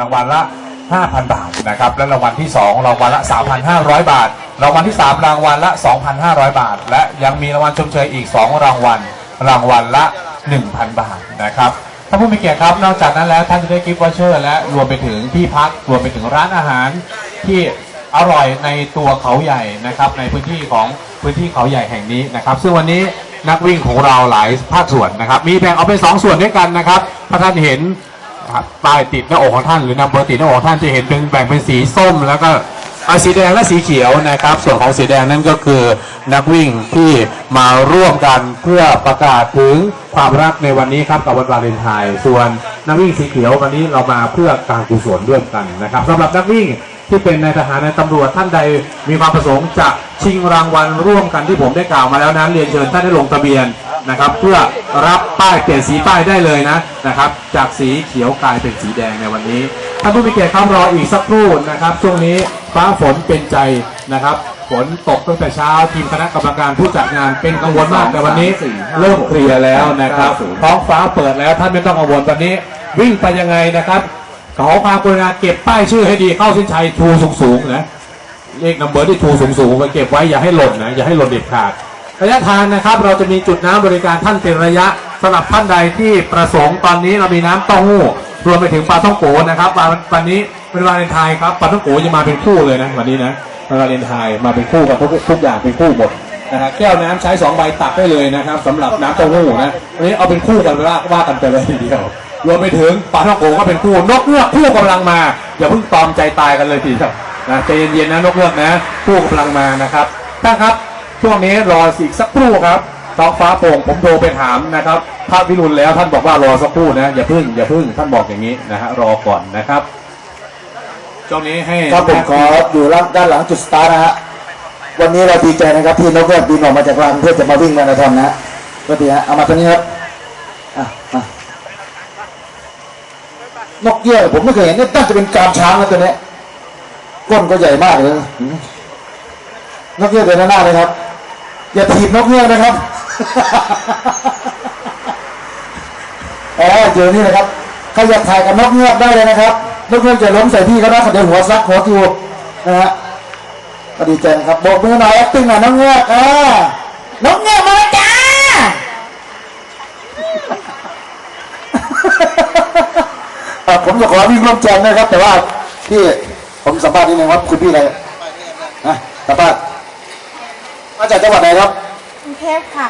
รางวัลละ 5,000 บาทนะครับ และรางวัลที่ 2 รางวัลละ 3,500 บาท รางวัลที่ 3 รางวัลละ 2,500 บาท และยังมีรางวัลชมเชยอีก 2 รางวัล รางวัลละ 1,000 บาทนะครับท่านผู้มีเกียรติครับ นอกจากนั้นแล้วท่านจะได้กิฟต์วอเชอร์และรวมไปถึงที่พักรวมไปถึงร้านอาหารที่อร่อยในตัวเขาใหญ่นะครับในพื้นที่ของพื้นที่เขาใหญ่แห่งนี้นะครับ ซึ่งวันนี้นักวิ่งของเราหลายภาคส่วนนะครับ มีแบ่งออกเป็นสองส่วนด้วยกันนะครับถ้าท่านเห็น ป้ายติดหน้าอกของท่านหรือนัมเบอร์ติดหน้าอกของท่านจะเห็นเป็นแบ่งเป็นสีส้ม แล้วก็อ่าสีแดงและสีเขียวนะครับ ส่วนของสีแดงนั่นก็คือนักวิ่งที่มาร่วมกันเพื่อประกาศถึงความรักในวันนี้ครับกับวันวาเลนไทน์ส่วนนักวิ่งสีเขียววันนี้เรามาเพื่อการกุศลร่วมกันนะครับสำหรับนักวิ่งที่เป็นนายทหารในตำรวจท่านใดมีความประสงค์จะชิงรางวัลร่วมกันที่ผมได้กล่าวมาแล้วนั้นเรียนเชิญท่านได้ลงทะเบียน นะครับ เพื่อรับป้ายเปลี่ยนสีป้ายได้เลยนะนะครับ จากสีเขียวกลายเป็นสีแดงในวันนี้ท่านผู้มีเกียรติครับรออีกสักครู่นะครับ ช่วงนี้ฟ้าฝนเป็นใจนะครับฝนตกตั้งแต่เช้าทีมคณะกรรมการผู้จัดงานเป็นกังวลมากแต่วันนี้เริ่มเคลียร์แล้วนะครับท้องฟ้าเปิดแล้วท่านไม่ต้องกังวลตอนนี้ วิ่งไปยังไงนะครับขอความกรุณาเก็บป้ายชื่อให้ดีเข้าเส้นชัยชูสูงๆนะเลขนัมเบอร์ที่ชูสูงๆไปเก็บไว้อย่าให้หล่นนะอย่าให้หล่นเด็ดขาด ระยะทางนะครับเราจะมีจุดน้ำบริการท่านเป็นระยะสำหรับท่านใดที่ประสงค์ตอนนี้เรามีน้ำเต้าหู้รวมไปถึงปลาท่องโกนะครับวันวันนี้เป็นวาเลนไทน์ครับปลาท่องโกจะมาเป็นคู่เลยนะวันนี้นะวาเลนไทน์มาเป็นคู่กับทุกทุกอย่างเป็นคู่หมดนะครับแก้วน้ำใช้สองใบตักได้เลยนะครับสำหรับน้ำเต้าหู้นะวันนี้เอาเป็นคู่กันว่าว่ากันไปเลยทีเดียวรวมไปถึงปลาท่องโกก็เป็นคู่นกเงือกคู่กำลังมาอย่าเพิ่งตอมใจตายกันเลยทีเดียวนะใจเย็นๆนะนกเงือกนะคู่กำลังมานะครับท่านครับ ช่วงนี้รออีกสักครู่ครับท้องฟ้าโปร่งผมโทรไปถามนะครับพระวิรุณแล้วท่านบอกว่ารอสักครู่นะอย่าพึ่งอย่าพึ่งท่านบอกอย่างนี้นะฮะรอก่อนนะครับช่วงนี้ให้ครับผมขออยู่ด้านหลังจุดสตาร์ทนะฮะวันนี้เราดีใจนะครับที่นกเงือกบินออกมาจากรังเพื่อจะมาวิ่งมาราธอนนะฮะก็ดีฮะเอามาตรงนี้ครับอะมานกเงือกผมไม่เคยเห็นนี่น่าจะเป็นกรามช้างนะตัวเนี้ยก้นก็ใหญ่มากเลยหืมนกเงือกเดินหน้าเลยครับ อย่าถีบนกเงือกนะครับ อ๋อเจอนี่นะครับใครอยากถ่ายกับนกเงือกได้เลยนะครับ นกเงือกจะล้มใส่ที่เขานะเดี๋ยวหัวซักหัวทิวนะฮะก็ดีใจนะครับโบกมือหน่อย acting หน่อยนกเงือกอ่านกเงือกมาแล้วจ้า อะผมจะขอวิ่งร่วมแจมนะครับ แต่ว่าพี่ผมสัมภาษณ์นิดนึงครับคุณพี่อะไรนะสัมภาษณ์มา จากจังหวัดไหนครับกรุงเทพค่ะ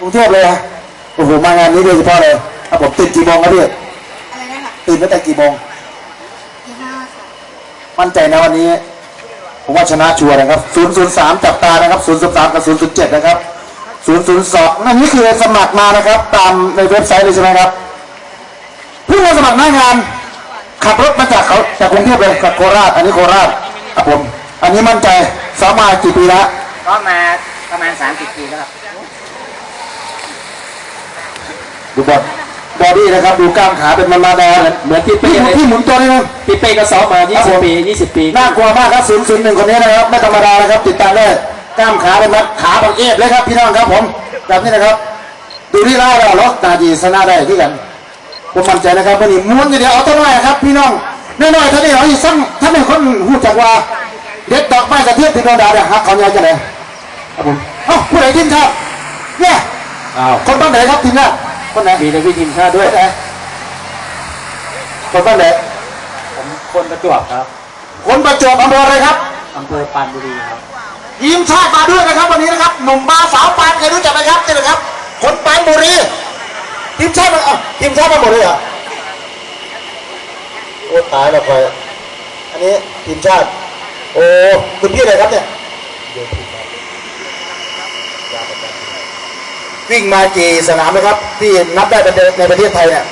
กรุงเทพเลยฮะโอ้โหมางานนี้โดยเฉพาะเลยครับผมตื่นกี่โมงครับพี่อะไรนะคะตื่นตั้งแต่กี่โมงทีห้าค่ะ มั่นใจนะวันนี้ ผมว่าชนะชัวร์นะครับ 003 จับตานะครับ 003 กับ 007 นะครับ 002 นั่นนี่คือสมัครมานะครับ ตามในเว็บไซต์เลยใช่ไหมครับเพิ่งมาสมัครหน้างาน ขับรถมาจากเขาจากกรุงเทพเลยจากโคราช อันนี้โคราชครับผม อันนี้มั่นใจซ้อมมากี่ปีแล้ว ก็มา ประมาณ 30 ปีแล้วครับ ดูบอลบอดี้นะครับ ดูกล้ามขาเป็นมันมาแดงเหมือนที่เป้พี่หมุนเลยพี่หมุนตัวนี้นะ พี่เป้ก็ซ้อมมา20 ปี 20 ปีน่ากลัวมากครับ001คนนี้นะครับไม่ธรรมดานะครับ ติดตามได้กล้ามขาเป็นมัดขาบังเอฟเลยครับพี่น้องครับผมแบบนี้นะครับ ดูที่ล่าเราล็อกตาจีชนะได้ที่กันผมมั่นใจนะครับวันนี้ม้วนอย่างเดียวเอาต้นไม้ครับ พี่น้องน้อยๆท่านนี้เราอีกซ้ำท่านเป็นคนหูจักว่าเด็ดดอกไม้กระเทียมที่โดนดาเนี่ยฮักเขาใหญ่จะไหน ครับผมเอ้าผู้ใดทีมชาติเนี่ยอ้าวคนบ้านไหนครับทีมชาติคนไหนมีนักวิ่งทีมชาติด้วย คนไหนคนบ้านไหนผมคนประจวบครับ คนประจวบอำเภออะไรครับอำเภอปรานบุรีครับทีมชาติมาด้วยนะครับ วันนี้นะครับหนุ่มบาสาวปานเคยรู้จักไหมครับนี่นะครับ คนปานบุรีทีมชาติมาเอ้าทีมชาติมาหมดเลยเหรอโอ้ตายแล้วคอยอันนี้ทีมชาติ โอ้คุณพี่อะไรครับเนี่ย วิ่งมากี่สนามไหมครับ ที่นับได้ในประเทศไทยเนี่ย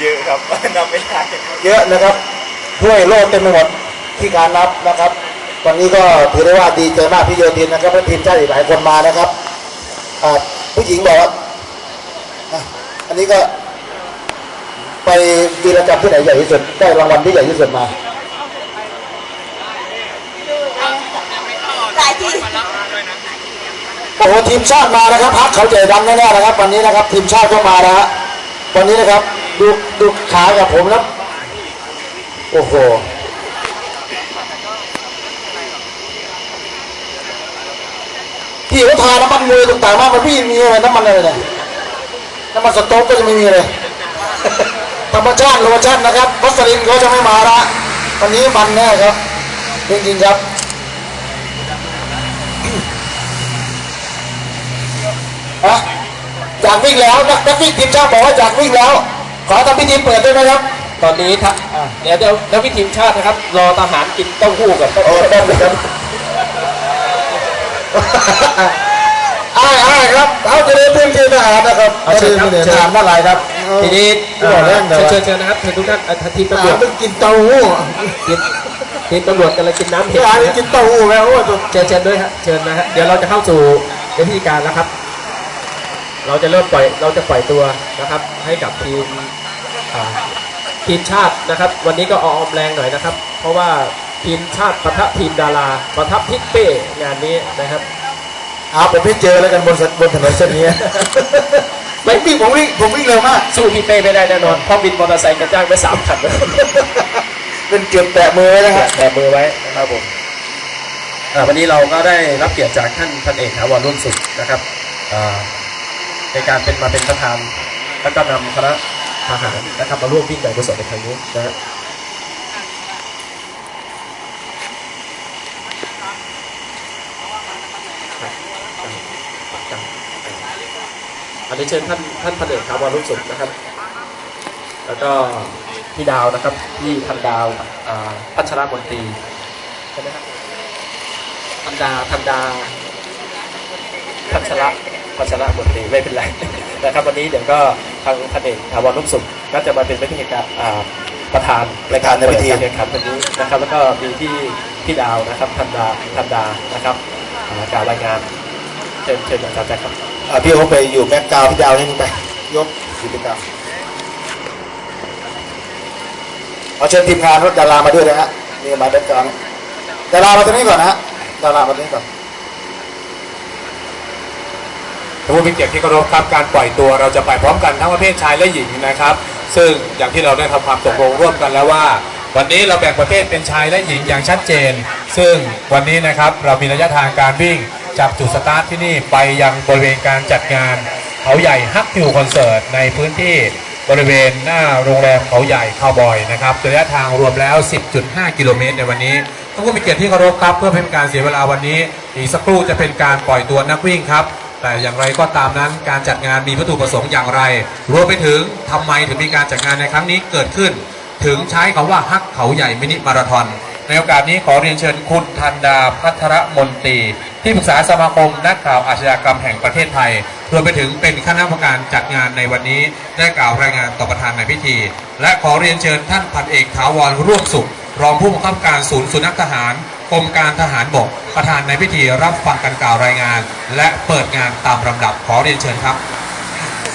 เยอะครับ นับไม่ได้เยอะนะครับถ้วยโลกเต็มไปหมดที่การนับนะครับวันนี้ก็ถือได้ว่าดีใจมากพี่โยธินนะครับและทีมชาติอีกหลายคนมานะครับอ่าผู้หญิงบอกว่าอะอันนี้ก็ไปกีฬากรรมที่ไหนใหญ่ที่สุดได้รางวัลที่ใหญ่ที่สุดมาหลายที โอ้โหทีมชาติมานะครับพักเขาใจดำแน่ๆนะครับ วันนี้นะครับ ทีมชาติก็มานะฮะวันนี้นะครับดูดูขากับผมแล้วโอ้โหพี่เขาทาน้ำมันมวยต่างๆมากมันพี่มีอะไรน้ำมันอะไรเนี่ยน้ำมันสต๊อกก็จะไม่มีเลยธรรมชาติธรรมชาตินะครับวัสลินเขาจะไม่มาละวันนี้มันแน่ครับจริงๆครับ ฮะอยากวิ่งแล้วนักนักวิ่งทีมชาติบอกว่าอยากวิ่งแล้ว ขอทำพิธีเปิดด้วยนะครับ ตอนนี้ถ้าเดี๋ยวเดี๋ยวนักวิทีมชาตินะครับ รอทหารกินเต้าหู้กับโอ้ได้เลยครับอ้ายอ้ายครับเอาจะได้พื้นที่ทหารนะครับเอาเชิญครับจะได้เชิทญหารว่าอะไรครับทีนี้เออเรื่องเดี๋ยวเชิญเชิญนะครับเชิญทุกท่านเอ่อทีมทตำรหาวรจต้องกินเต้าหู้ทีมทีมตำรวจกำลังกินน้ำทเห็ดหารนะกินเต้าหู้แล้วโอ้ย เชิญเชิญด้วยครับเชิญนะฮะเดี๋ยวเราจะเข้าสู่ในพิธีการแล้วครับ เราจะเริ่มปล่อยเราจะปล่อยตัวนะครับ ให้กับทีมอ่าทีมชาตินะครับ วันนี้ก็ออมแรงหน่อยนะครับ เพราะว่าทีมชาติปะทะทีมดาราปะทะพิกเป้งานนี้นะครับเอาผมไม่เจอแล้วกันบนบนถนนเส้นนี้ไม่วิ่งผมวิ่งผมวิ่งเร็วมากสู้พี่เป้ไม่ได้แน่นอนเพราะบินมอเตอร์ไซค์กระจ้างไปสามคันเป็นเก็บแตะมือไว้นะคแตะรับแตะมือไว้นะครับผมอ่าวันนี้เราก็ได้รับเกียรติจากท่านพันเอกถาวรรุ่นสุดนะครับอ่า ในการเป็นมาเป็นประธาน แล้วก็นำคณะทหารนะครับมาร่วมวิ่งการกุศลในครั้งนี้นะฮะอันนี้เชิญท่านท่านพันเอกถาวรรุ่นสุดนะครับ แล้วก็พี่ดาวนะครับพี่พันดาวอ่าพัชรมนตรีใช่ไหมครับพันดาพันดาพัชระ พัชรมนตรีไม่เป็นไรนะครับวันนี้เดี๋ยวก็ทางพันเอกถาวรนุสุขก็จะมาเป็นพิธีการประธานรายการในพิธีการแข่งขันวันนี้นะครับ แล้วก็มีที่พี่ดาวนะครับพันดาพันดานะครับอ่ากล่าวรายงานเชิญเชิญอาจารย์แจ็คครับพี่เขาไปอยู่แบ็กกราวพี่ดาวนี่ไปยกอยู่แบ็กกราวเอาเชิญทีมงานรถดารามาด้วยนะฮะนี่มาแบ็กกราวดารามาตรงนี้ก่อนนะฮะดารามาตรงนี้ก่อน ท่าน ผู้มีเกียรติที่เคารพครับการปล่อยตัวเราจะไปพร้อมกันทั้งประเภทชายและหญิงนะครับ ซึ่งอย่างที่เราได้ทำความตกลงร่วมกันแล้วว่า วันนี้เราแบ่งประเภทเป็นชายและหญิงอย่างชัดเจน ซึ่งวันนี้นะครับเรามีระยะทางการวิ่งจากจุดสตาร์ทที่นี่ไปยังบริเวณการจัดงานเขาใหญ่ฮักฟิวคอนเสิร์ตในพื้นที่บริเวณหน้าโรงแรมเขาใหญ่คาวบอยนะครับระยะทางรวมแล้ว 10.5 กิโลเมตรในวันนี้ท่านผู้มีเกียรติที่เคารพครับเพื่อไม่เป็นการเสียเวลาวันนี้ อีกสักครู่จะเป็นการปล่อยตัวนักวิ่งครับ แต่อย่างไรก็ตามนั้นการจัดงานมีวัตถุประสงค์อย่างไร รวมไปถึงทำไมถึงมีการจัดงานในครั้งนี้เกิดขึ้น ถึงใช้คำว่าฮักเขาใหญ่มินิมาราธอนในโอกาสนี้ขอเรียนเชิญคุณธันดาพัทรมนตรี ที่ปรึกษาสมาคมนักข่าวอาชญากรรมแห่งประเทศไทย รวมไปถึงเป็นคณะกรรมการจัดงานในวันนี้ ได้กล่าวรายงานต่อประธานในพิธี และขอเรียนเชิญท่านพันเอกถาวรร่วมสุข รองผู้บังคับการศูนย์สุนัขทหาร กรมการทหารบกประธานในพิธีรับฟังการกล่าวรายงาน และเปิดงานตามลำดับขอเรียนเชิญครับ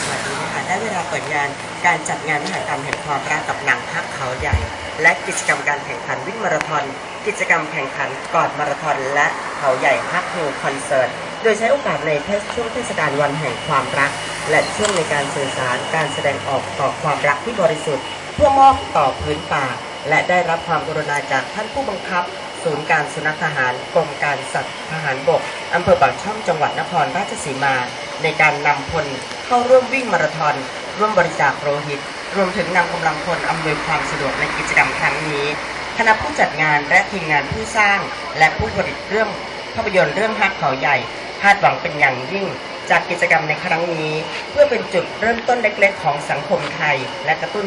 สวัสดีค่ะได้เวลาเปิดงานการจัดงานมหกรรมแห่งความรักกับหนังฮักเขาใหญ่ และกิจกรรมการแข่งขันวิ่งมาราธอน กิจกรรมแข่งขันกอดมาราธอนและเขาใหญ่ฮักฮิลคอนเสิร์ต โดยใช้โอกาสในเทศช่วงเทศกาลวันแห่งความรัก และช่วงในการสื่อสารการแสดงออกต่อความรักที่บริสุทธิ์ เพื่อมอบต่อพื้นป่า และได้รับความกรุณาจากท่านผู้บังคับ ศูนย์การสุนัขทหารกรมการสัตว์ทหารบกอำเภอปากช่องจังหวัดนครราชสีมา ในการนำพลเข้าร่วมวิ่งมาราธอนร่วมบริจาคโลหิต รวมถึงนำกำลังพลอำนวยความสะดวกในกิจกรรมครั้งนี้คณะผู้จัดงานและทีมงานผู้สร้าง และผู้ผลิตเรื่องภาพยนตร์เรื่องฮักเขาใหญ่คาดหวังเป็นอย่างยิ่งจากกิจกรรมในครั้งนี้ เพื่อเป็นจุดเริ่มต้นเล็กๆ ของสังคมไทย และกระตุ้น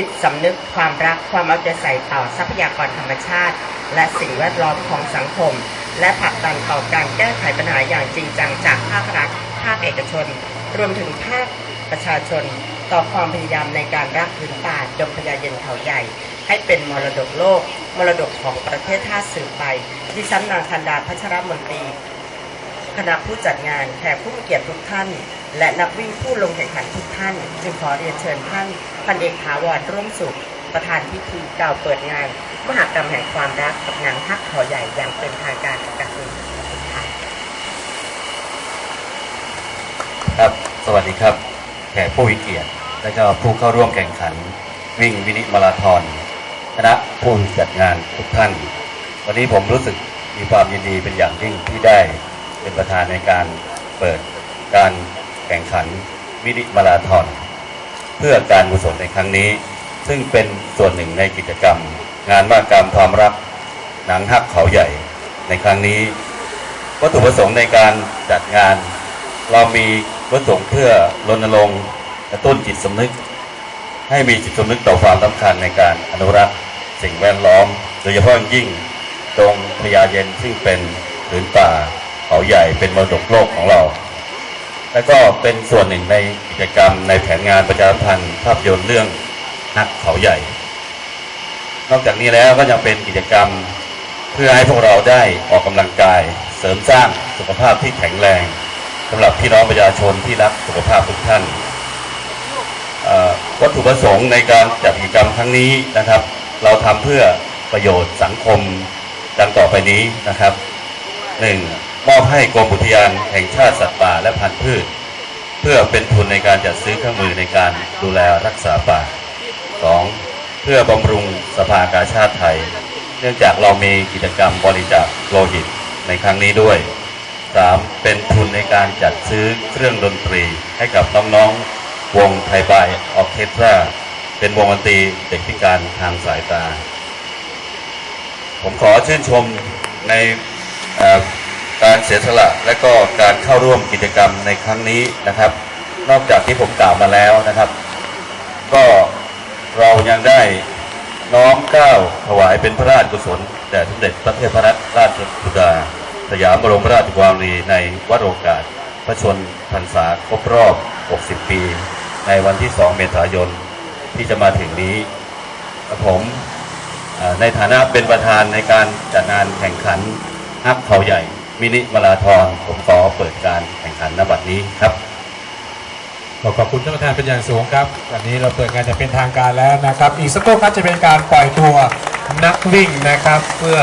จิตสำนึกความรักความเอาใจใส่ต่อทรัพยากรธรรมชาติ และสิ่งแวดล้อมของสังคม และผลักดันต่อการแก้ไขปัญหาอย่างจริงจังจากภาครัฐภาคเอกชน รวมถึงภาคประชาชน ต่อความพยายามในการรักพื้นป่าดงพญาเย็นเขาใหญ่ ให้เป็นมรดกโลก มรดกของประเทศชาติสืบไปดิฉันนางคันดาพัชรมนตรี คณะผู้จัดงานแขกผู้มีเกียรติทุกท่าน และนักวิ่งผู้ลงแข่งขันทุกท่าน จึงขอเรียนเชิญท่านพันเอกถาวรร่วมสุข ประธานพิธีกล่าวเปิดงาน มหากรรมแห่งความรักกับหนังฮักขอใหญ่อย่างเป็นทางการกับการศึกษาครับ สวัสดีครับ แขกผู้วิเกียรติ และก็ผู้เข้าร่วมแข่งขัน วิ่งวินิมาราธอนคณะผู้จัดงานทุกท่าน วันนี้ผมรู้สึกมีความยินดีเป็นอย่างยิ่งที่ได้ เป็นประธานในการเปิดการแข่งขันมินิมาราธอนเพื่อการกุศลในครั้งนี้ ซึ่งเป็นส่วนหนึ่งในกิจกรรม งานมากรรมความรักหนังฮักเขาใหญ่ในครั้งนี้วัตถุประสงค์ในการจัดงาน เรามีวัตถุประสงค์เพื่อรณรงค์กระตุ้นจิตสำนึก ให้มีจิตสำนึกต่อความสำคัญในการอนุรักษ์สิ่งแวดล้อม โดยเฉพาะยิ่งตรงพญาเย็นซึ่งเป็นผืนป่า เขาใหญ่เป็นมรดกโลกของเรา และก็เป็นส่วนหนึ่งในกิจกรรมในแผนงานประชาพันธ์ภาพยนตร์เรื่องนักเขาใหญ่ นอกจากนี้แล้วก็ยังเป็นกิจกรรมเพื่อให้พวกเราได้ออกกำลังกาย เสริมสร้างสุขภาพที่แข็งแรงสำหรับพี่น้องประชาชนที่รักสุขภาพทุกท่านวัตถุประสงค์ในการจัดกิจกรรมครั้งนี้นะครับ เราทำเพื่อประโยชน์สังคมดังต่อไปนี้นะครับหนึ่ง มอบให้กรมอุทยานแห่งชาติสัตว์ป่าและพันธุ์พืช เพื่อเป็นทุนในการจัดซื้อเครื่องมือในการดูแลรักษาป่าสองเพื่อบำรุงสภากาชาติไทย เนื่องจากเรามีกิจกรรมบริจาคโลหิตในครั้งนี้ด้วยสามเป็นทุนในการจัดซื้อเครื่องดนตรีให้กับน้องๆวงไทยบายออเคสตราเป็นวงดนตรีเด็กพิการทางสายตา ผมขอชื่นชมในอ่อ การเสียสละและก็การเข้าร่วมกิจกรรมในครั้งนี้นะครับ นอกจากที่ผมกล่าวมาแล้วนะครับ ก็เรายังได้น้อมเก้าถวายเป็นพระราชกุศลแด่สมเด็จพระเทพรัตนราชสุดาสยามบรมราชกุมารีในวโรกาส พระชนพรรษาครบรอบ 60 ปี ในวันที่ 2 เมษายนที่จะมาถึงนี้ผมในฐานะเป็นประธานในการจัดงานแข่งขันฮักเขาใหญ่ มินิมาราธอนผมขอเปิดการแข่งขันนบัดนี้ครับขอขอบคุณท่านประธานเป็นอย่างสูงครับ วันนี้เราเปิดงานจะเป็นทางการแล้วนะครับ อีกสักครู่ครับจะเป็นการปล่อยตัวนักวิ่งนะครับ เพื่อ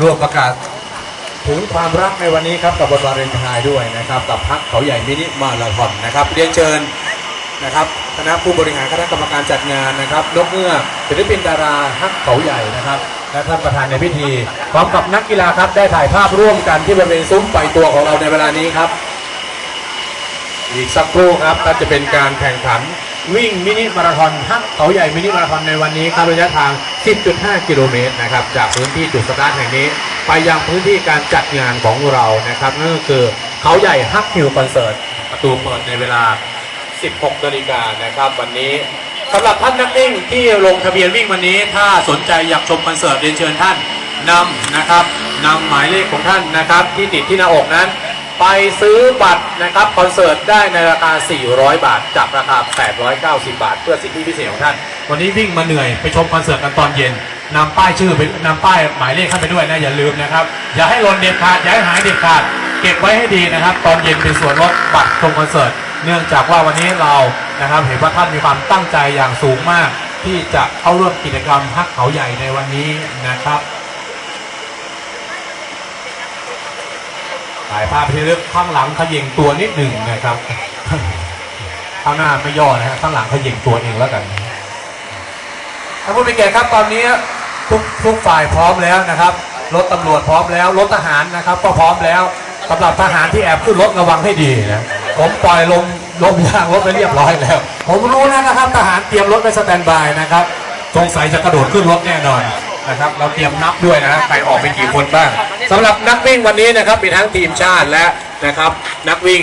ร่วมประกาศถึงความรักในวันนี้ครับกับบทวาเลนไทน์ด้วยนะครับ กับพักเขาใหญ่มินิมาราธอนนะครับเรียนเชิญนะครับคณะผู้บริหารคณะกรรมการจัดงานนะครับนกเงือกศิลปินดาราฮักเขาใหญ่นะครับ และท่านประธานในพิธีพร้อมกับนักกีฬาครับได้ถ่ายภาพร่วมกันที่บริเวณซุ้มปล่อยตัวของเราในเวลานี้ครับ อีกสักครู่ครับก็จะเป็นการแข่งขันวิ่งมินิมาราธอนฮักเขาใหญ่มินิมาราธอนในวันนี้ครับระยะทาง 10.5 กิโลเมตรนะครับจากพื้นที่จุดสตาร์ทแห่งนี้ ไปยังพื้นที่การจัดงานของเรานะครับนั่นก็คือเขาใหญ่ฮักฮิลคอนเสิร์ตประตูเปิดในเวลา 16นาฬิกานะครับ วันนี้ สำหรับท่านนักวิ่งที่ลงทะเบียนวิ่งวันนี้ ถ้าสนใจอยากชมคอนเสิร์ตเรียนเชิญท่านนำนะครับนำหมายเลขของท่านนะครับ ที่ติดที่หน้าอกนั้น ไปซื้อบัตรนะครับคอนเสิร์ตได้ในราคา 400 บาท จากราคา 890 บาท เพื่อสิทธิพิเศษของท่าน วันนี้วิ่งมาเหนื่อยไปชมคอนเสิร์ตกันตอนเย็นนำป้ายชื่อไปนำป้ายหมายเลขเข้าไปด้วยนะอย่าลืมนะครับอย่าให้หล่นเด็ดขาดอย่าให้หายเด็ดขาด เก็บไว้ให้ดีนะครับ ตอนเย็นเป็นส่วนลดบัตรชมคอนเสิร์ต เนื่องจากว่าวันนี้เรานะครับเห็นว่าท่านมีความตั้งใจอย่างสูงมาก ที่จะเข้าร่วมกิจกรรมฮักเขาใหญ่ในวันนี้นะครับถ่ายภาพที่ลึกข้างหลังเขย่งตัวนิดหนึ่งนะครับข้างหน้าไม่ย่อนะฮะข้างหลังเขย่งตัวเองแล้วกันท่านผู้มีเกียรติครับตอนนี้ทุกทุกฝ่ายพร้อมแล้วนะครับรถตำรวจพร้อมแล้วรถทหารนะครับ ก็พร้อมแล้วสำหรับทหารที่แอบขึ้นรถระวังให้ดีนะ ผมปล่อยลมลมยางรถไปเรียบร้อยแล้ว ผมรู้แล้วนะครับ ทหารเตรียมรถไว้สแตนบายนะครับสงสัยจะกระโดดขึ้นรถแน่นอนนะครับ เราเตรียมนับด้วยนะใครออกไปกี่คนบ้างสำหรับนักวิ่งวันนี้นะครับมีทั้งทีมชาติและนะครับ นักวิ่ง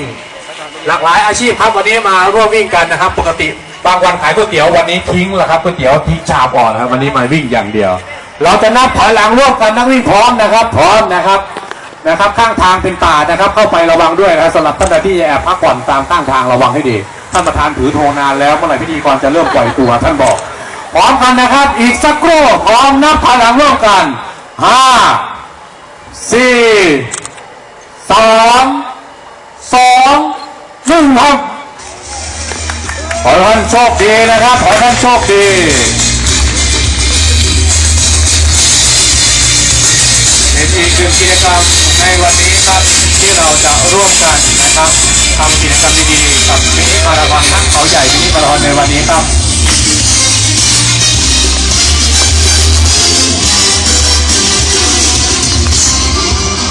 หลากหลายอาชีพครับวันนี้มาร่วมวิ่งกันนะครับ ปกติบางวันขายก๋วยเตี๋ยววันนี้ทิ้งแล้วครับก๋วยเตี๋ยวทิ้งชามอ่อนนะครับวันนี้มาวิ่งอย่างเดียว เราจะนับถอยหลังร่วมกันนักวิ่งพร้อมนะครับ พร้อมนะครับ นะครับ ข้างทางเป็นป่านะครับ เข้าไประวังด้วยนะสำหรับท่านใดที่แอบพักผ่อนตามข้างทางระวังให้ดีท่านประธานถือโทรนานแล้วเมื่อไหร่พิธีกรจะเริ่มปล่อยตัวท่านบอก พร้อมกันนะครับ อีกสักครู่พร้อมนับถอยหลังร่วมกันห้าสี่สามสองหนึ่งครับขอท่านโชคดีนะครับ ขอท่านโชคดี็นอีกหนึ่งกิจกรรมในวันนี้ครับที่เราจะร่วมกันนะครับทำกิจกรรมดีๆกับมินิมาราธอนทั้งเขาใหญ่มินิมาราธอนในวันนี้ครับ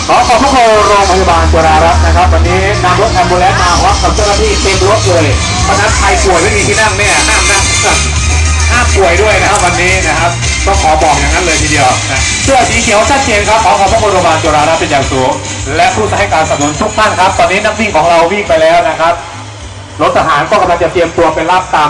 ขอขอบพระคุณโรงพยาบาลจุฬารัตน์นะครับ วันนี้นำรถแอมบูเลนมาวัดกับเจ้าหน้าที่เต็มรถเลยเพราะนั้นใครป่วยไม่มีที่นั่งเนี่ยห้ามนะห้ามป่วยด้วยนะครับวันนี้นะครับ ต้องขอบอกอย่างนั้นเลยทีเดียวนะเสื้อสีเขียวชัดเจนครับขอขอบพระคุณโรงพยาบาลจุฬารัตน์เป็นอย่างสูงและผู้ให้การสนับสนุนทุกท่านครับ ตอนนี้นักวิ่งของเราวิ่งไปแล้วนะครับรถทหารก็กำลังจะเตรียมตัวไปรับตาม